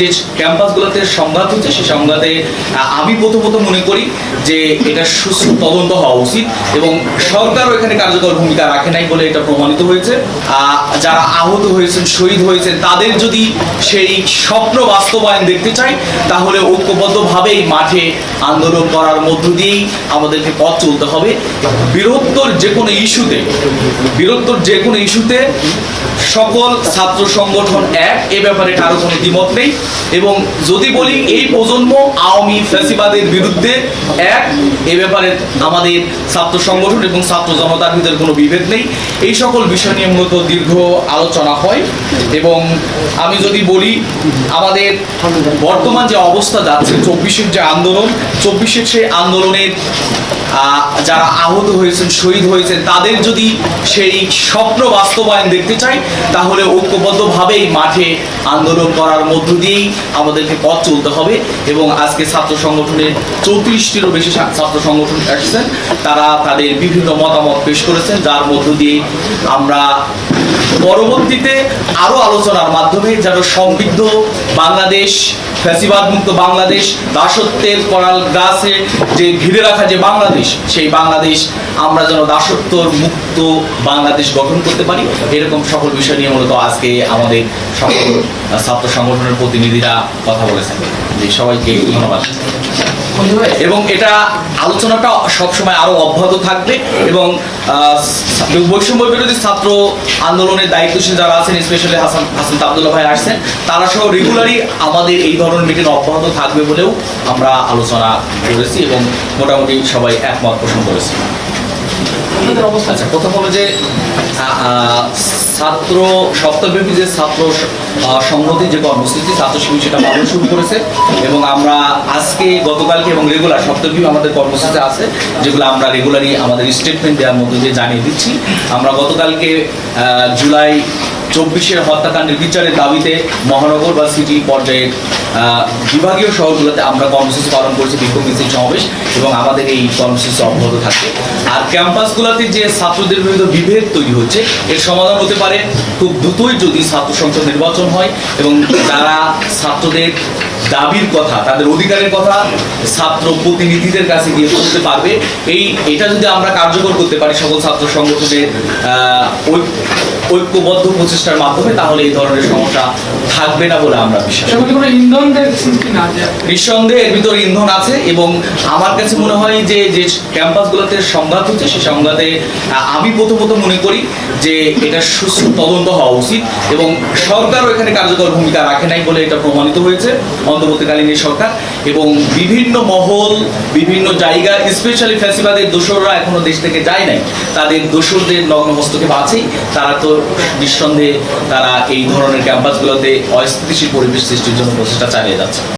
যে ক্যাম্পাসগুলোতে সংঘাত হচ্ছে সেই সংঘাতে আমি প্রথমত মনে করি যে এটা সুস্থ তদন্ত হওয়া উচিত এবং সরকারও এখানে কার্যকর ভূমিকা রাখে নাই বলে এটা প্রমাণিত হয়েছে। যারা আহত হয়েছেন, শহীদ হয়েছেন, তাদের যদি সেই স্বপ্ন বাস্তবায়ন দেখতে চাই, তাহলে ঐক্যবদ্ধভাবেই মাঠে আন্দোলন করার মধ্য দিয়েই আমাদেরকে পথ চলতে হবে। বৃহত্তর যে কোনো ইস্যুতে বৃহত্তর যে কোনো ইস্যুতে সকল ছাত্র সংগঠন এক, এ ব্যাপারে কারও কোনো দ্বিমত নেই। এবং যদি বলি এই প্রজন্ম আওয়ামী ফ্যাসিবাদের বিরুদ্ধে এক, এ ব্যাপারে আমাদের ছাত্র সংগঠন এবং ছাত্র জনতার ভিতরে কোনো বিভেদ নেই। এই সকল বিষয় নিয়ে মূলত দীর্ঘ আলোচনা হয়। এবং আমি যদি বলি, আমাদের বর্তমান যে অবস্থা যাচ্ছে, চব্বিশের যে আন্দোলন, চব্বিশের সেই আন্দোলনের যারা আহত হয়েছেন, শহীদ হয়েছেন, তাদের যদি সেই স্বপ্ন বাস্তবায়ন দেখতে চাই, তাহলে ঐক্যবদ্ধভাবেই মাঠে আন্দোলন করার মধ্য দিয়েই আমাদেরকে পথ চলতে হবে এবং আজকে ছাত্র সংগঠনের চৌত্রিশটিরও বেশি ছাত্র সংগঠন আসছেন তারা তাদের বিভিন্ন মতামত পেশ করেছেন, যার মধ্য দিয়ে আমরা পরবর্তীতে আরও আলোচনার মাধ্যমে যেন সমৃদ্ধ বাংলাদেশ ফ্যাসিবাদ মুক্ত বাংলাদেশ দাসত্বের করাল গাছে যে ঘিরে রাখা যে বাংলাদেশ সেই বাংলাদেশ আমরা যেন দাসত্বর মুক্ত বাংলাদেশ গঠন করতে পারি। এরকম সকল বিষয় নিয়ে মূলত আজকে আমাদের সকল ছাত্র সংগঠনের প্রতিনিধিরা কথা বলেছেন। যে সবাইকে ধন্যবাদ। এবং এটা আলোচনাটা সবসময় আরও অব্যাহত থাকবে। এবং বৈষম্য বিরোধী ছাত্র আন্দোলনের দায়িত্বশীল যারা আছেন স্পেশালি হাসান হাসান আব্দুল্লাহ ভাই আসছেন, তারা সহ রেগুলারই আমাদের এই ধরনের মিটিং অব্যাহত থাকবে বলেও আমরা আলোচনা করেছি এবং মোটামুটি সবাই একমত পোষণ করেছি। আচ্ছা প্রথম হলো যে আহ, আহ, ছাত্র সপ্তাহব্যাপী যে ছাত্র আহ, সংহতি যে কর্মসূচি ছাত্র সেটা পালন শুরু করেছে এবং আমরা আজকে গতকালকে এবং রেগুলার সপ্তাহব্যাপী আমাদের কর্মসূচি আছে যেগুলো আমরা রেগুলারই আমাদের স্টেটমেন্ট দেওয়ার মধ্যে দিয়ে জানিয়ে দিচ্ছি। আমরা গতকালকে জুলাই চব্বিশের হত্যাকাণ্ডের বিচারের দাবিতে মহানগর বা সিটি পর্যায়ের বিভাগীয় শহরগুলোতে আমরা কর্মসূচি পালন করছি বিক্ষোভ মিছিল সমাবেশ এবং আমাদের এই কর্মসূচি অব্যাহত থাকবে। আর ক্যাম্পাসগুলোতে যে ছাত্রদের বিরুদ্ধে বিভেদ তৈরি হচ্ছে এর সমাধান হতে পারে খুব দ্রুতই যদি ছাত্র সংসদ নির্বাচন হয় এবং যারা ছাত্রদের দাবির কথা তাদের অধিকারের কথা ছাত্র প্রতিনিধিদের কাছে গিয়ে বলতে পারবে এই এটা যদি আমরা কার্যকর করতে পারি সকল ছাত্র সংগঠনের আহ, ঐ- ঐক্যবদ্ধ প্রচেষ্টার মাধ্যমে তাহলে এই ধরনের সমস্যা থাকবে না বলে আমরা বিশ্বাস নিঃসন্দেহে এর ভিতরে ইন্ধন আছে এবং আমার কাছে মনে হয় যে যে ক্যাম্পাসগুলোতে সংঘাত হচ্ছে সেই সংঘাতে আমি প্রথমত মনে করি যে এটা সুস্থ তদন্ত হওয়া উচিত এবং সরকারও এখানে কার্যকর ভূমিকা রাখে নাই বলে এটা প্রমাণিত হয়েছে অন্তর্বর্তীকালীন এই সরকার এবং বিভিন্ন মহল বিভিন্ন জায়গা স্পেশালি ফ্যাসিবাদের দোসররা এখনও দেশ থেকে যায় নাই। তাদের দোসরদের নগ্ন হস্তক্ষেপ আছেই তারা তো নিঃসন্দেহে তারা এই ধরনের ক্যাম্পাসগুলোতে অস্থিতিশীল পরিবেশ সৃষ্টির জন্য প্রচেষ্টা চালিয়ে যাচ্ছে।